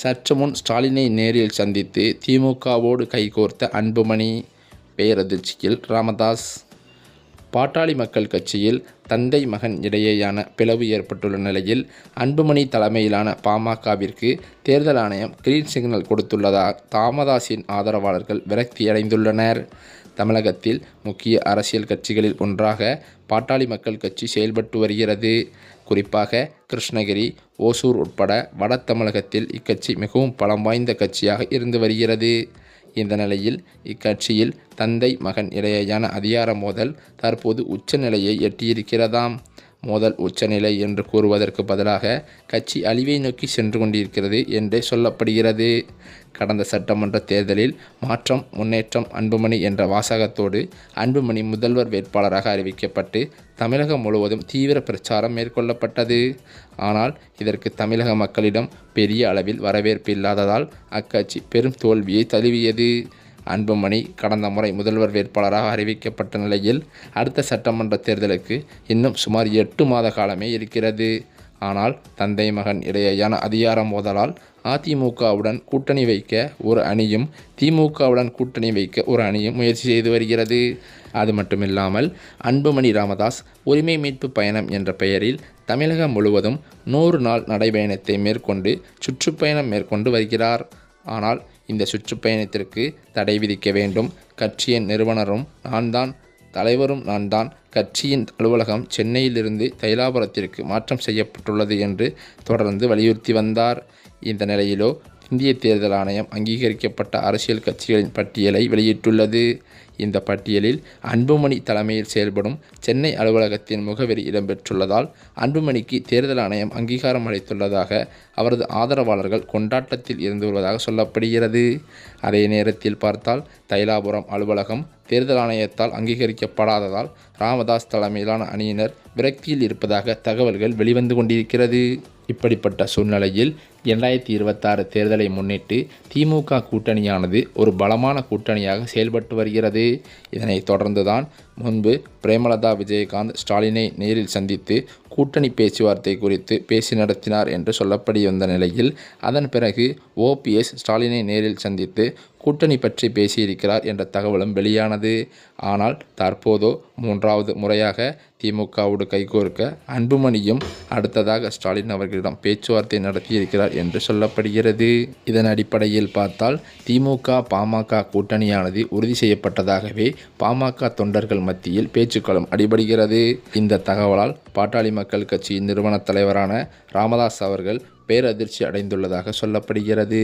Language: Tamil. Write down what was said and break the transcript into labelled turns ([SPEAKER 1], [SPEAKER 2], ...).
[SPEAKER 1] சற்று முன் ஸ்டாலினை நேரில் சந்தித்து திமுகவோடு கைகோர்த்த அன்புமணி பேரதிர்ச்சியில் ராமதாஸ். பாட்டாளி மக்கள் கட்சியில் தந்தை மகன் இடையேயான பிளவு ஏற்பட்டுள்ள நிலையில் அன்புமணி தலைமையிலான பாமகவிற்கு தேர்தல் ஆணையம் கிரீன் சிக்னல் கொடுத்துள்ளதால் தாமதாஸின் ஆதரவாளர்கள் விரக்தியடைந்துள்ளனர் தமிழகத்தில் முக்கிய அரசியல் கட்சிகளில் ஒன்றாக பாட்டாளி மக்கள் கட்சி செயல்பட்டு வருகிறது. குறிப்பாக கிருஷ்ணகிரி ஓசூர் உட்பட வட தமிழகத்தில் இக்கட்சி மிகவும் பலம் வாய்ந்த கட்சியாக இருந்து வருகிறது. இந்த நிலையில் இக்கட்சியில் தந்தை மகன் இடையேயான அதிகார மோதல் தற்போது உச்சநிலையை எட்டியிருக்கிறதாம். மோதல் உச்சநிலை என்று கூறுவதற்கு பதிலாக கட்சி அழிவை நோக்கி சென்று கொண்டிருக்கிறது என்றே சொல்லப்படுகிறது. கடந்த சட்டமன்ற தேர்தலில் மாற்றம் முன்னேற்றம் அன்புமணி என்ற வாசகத்தோடு அன்புமணி முதல்வர் வேட்பாளராக அறிவிக்கப்பட்டு தமிழகம் முழுவதும் தீவிர பிரச்சாரம் மேற்கொள்ளப்பட்டது. ஆனால் இதற்கு தமிழக மக்களிடம் பெரிய அளவில் வரவேற்பு இல்லாததால் அக்கட்சி பெரும் தோல்வியை தழுவியது. அன்புமணி கடந்த முறை முதல்வர் வேட்பாளராக அறிவிக்கப்பட்ட நிலையில் அடுத்த சட்டமன்ற தேர்தலுக்கு இன்னும் சுமார் எட்டு மாத காலமே இருக்கிறது. ஆனால் தந்தை மகன் இடையேயான அதிகார மோதலால் அதிமுகவுடன் கூட்டணி வைக்க ஒரு அணியும் திமுகவுடன் கூட்டணி வைக்க ஒரு அணியும் முயற்சி செய்து வருகிறது. அது மட்டுமில்லாமல் அன்புமணி ராமதாஸ் உரிமை மீட்பு பயணம் என்ற பெயரில் தமிழகம் முழுவதும் நூறு நாள் நடைபயணத்தை மேற்கொண்டு சுற்றுப்பயணம் மேற்கொண்டு வருகிறார். ஆனால் இந்த சுற்றுப்பயணத்திற்கு தடை விதிக்க வேண்டும். கட்சியின் நிறுவனரும் நான் தான் தலைவரும் நான் தான் கட்சியின் அலுவலகம் சென்னையிலிருந்து தைலாபுரத்திற்கு மாற்றம் செய்யப்பட்டுள்ளது என்று தொடர்ந்து வலியுறுத்தி வந்தார். இந்த நிலையிலோ இந்திய தேர்தல் ஆணையம் அங்கீகரிக்கப்பட்ட அரசியல் கட்சிகளின் பட்டியலை வெளியிட்டுள்ளது. இந்த பட்டியலில் அன்புமணி தலைமையில் செயல்படும் சென்னை அலுவலகத்தின் முகவரி இடம்பெற்றுள்ளதால் அன்புமணிக்கு தேர்தல் ஆணையம் அங்கீகாரம் அளித்துள்ளதாக அவரது ஆதரவாளர்கள் கொண்டாட்டத்தில் இருந்து வருவதாக சொல்லப்படுகிறது. அதே நேரத்தில் பார்த்தால் தைலாபுரம் அலுவலகம் தேர்தல் ஆணையத்தால் அங்கீகரிக்கப்படாததால் ராமதாஸ் தலைமையிலான அணியினர் விரக்தியில் இருப்பதாக தகவல்கள் வெளிவந்து கொண்டிருக்கிறது. இப்படிப்பட்ட சூழ்நிலையில் இரண்டாயிரத்தி இருபத்தாறு தேர்தலை முன்னிட்டு திமுக கூட்டணியானது ஒரு பலமான கூட்டணியாக செயல்பட்டு வருகிறது. இதனை தொடர்ந்துதான் முன்பு பிரேமலதா விஜயகாந்த் ஸ்டாலினை நேரில் சந்தித்து கூட்டணி பேச்சுவார்த்தை குறித்து பேசி நடத்தினார் என்று சொல்லப்படி வந்த நிலையில் அதன் பிறகு ஓபிஎஸ் ஸ்டாலினை நேரில் சந்தித்து கூட்டணி பற்றி பேசியிருக்கிறார் என்ற தகவலும் வெளியானது. ஆனால் தற்போதோ மூன்றாவது முறையாக திமுகவோடு கைகோர்க்க அன்புமணியும் அடுத்ததாக ஸ்டாலின் அவர்களிடம் பேச்சுவார்த்தை நடத்தியிருக்கிறார் என்று சொல்லப்படுகிறது. இதன் அடிப்படையில் பார்த்தால் திமுக பாமக கூட்டணியானது உறுதி செய்யப்பட்டதாகவே பாமக தொண்டர்கள் மத்தியில் பேச்சுக்களும் அடிபடுகிறது. இந்த தகவலால் பாட்டாளி மக்கள் கட்சியின் நிறுவன தலைவரான ராமதாஸ் அவர்கள் பேரதிர்ச்சி அடைந்துள்ளதாக சொல்லப்படுகிறது.